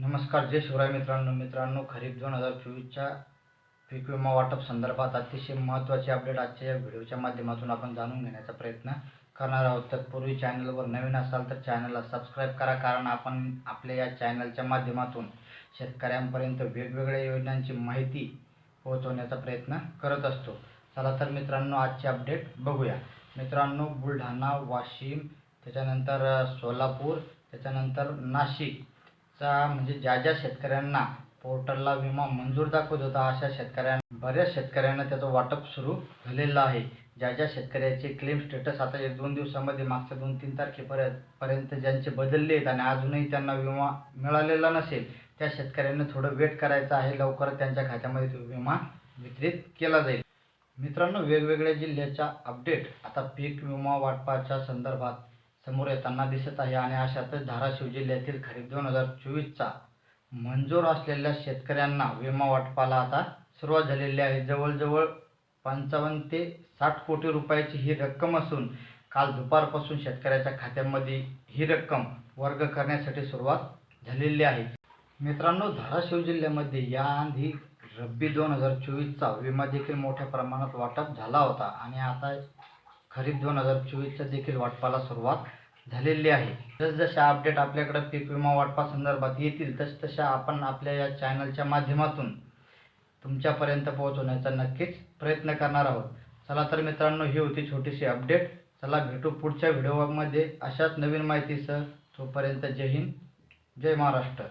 नमस्कार जय शिवराय मित्रांनो. मित्रांनो खरीप दोन हजार चोवीसच्या पीक विमा वाटप संदर्भात अतिशय महत्त्वाचे अपडेट आजच्या या व्हिडिओच्या माध्यमातून आपण जाणून घेण्याचा प्रयत्न करणार आहोत. तत्पूर्वी चॅनलवर नवीन असाल तर चॅनलला सबस्क्राईब करा कारण आपण आपल्या या चॅनलच्या माध्यमातून शेतकऱ्यांपर्यंत वेगवेगळ्या योजनांची माहिती पोहोचवण्याचा प्रयत्न करत असतो. चला तर मित्रांनो आजचे अपडेट बघूया. मित्रांनो बुलढाणा वाशिम त्याच्यानंतर सोलापूर त्याच्यानंतर नाशिक चा म्हणजे ज्या ज्या शेतकऱ्यांना पोर्टलला विमा मंजूर दाखवत होता अशा शेतकऱ्यांना बऱ्याच शेतकऱ्यांना त्याचं वाटप सुरू झालेलं आहे. ज्या ज्या शेतकऱ्याचे क्लेम स्टेटस आता एक दोन दिवसामध्ये मागच्या दोन तीन तारखेपर्यंत पर्यंत ज्यांचे बदलले आहेत आणि अजूनही त्यांना विमा मिळालेला नसेल त्या शेतकऱ्यांना थोडं वेट करायचं आहे. लवकरच त्यांच्या खात्यामध्ये तो विमा वितरित केला जाईल. मित्रांनो वेगवेगळ्या जिल्ह्याच्या अपडेट आता पीक विमा वाटपाच्या संदर्भात समोर येताना दिसत आहे आणि अशातच धाराशिव जिल्ह्यातील खरीप दोन हजार चोवीसचा मंजूर असलेल्या शेतकऱ्यांना विमा वाटपाला आता सुरुवात झालेली आहे. जवळजवळ पंचावन्न ते साठ कोटी रुपयाची ही रक्कम असून काल दुपारपासून शेतकऱ्याच्या खात्यामध्ये ही रक्कम वर्ग करण्यासाठी सुरुवात झालेली आहे. मित्रांनो धाराशिव जिल्ह्यामध्ये याआधी रब्बी दोन हजार चोवीसचा विमा देखील मोठ्या प्रमाणात वाटप झाला होता आणि आता खरीप दोन हजार चोवीसच्या देखील वाटपाला सुरुवात झालेली आहे. जसजशा अपडेट आपल्याकडे पीक विमा वाटपा संदर्भात येतील तसतशा आपण आपल्या या चॅनलच्या माध्यमातून तुमच्यापर्यंत पोहोचवण्याचा नक्कीच प्रयत्न करणार आहोत. चला तर मित्रांनो ही होती छोटीशी अपडेट चला भेटू पुढच्या व्हिडिओमध्ये अशाच नवीन माहितीसह तोपर्यंत जय हिंद जय महाराष्ट्र.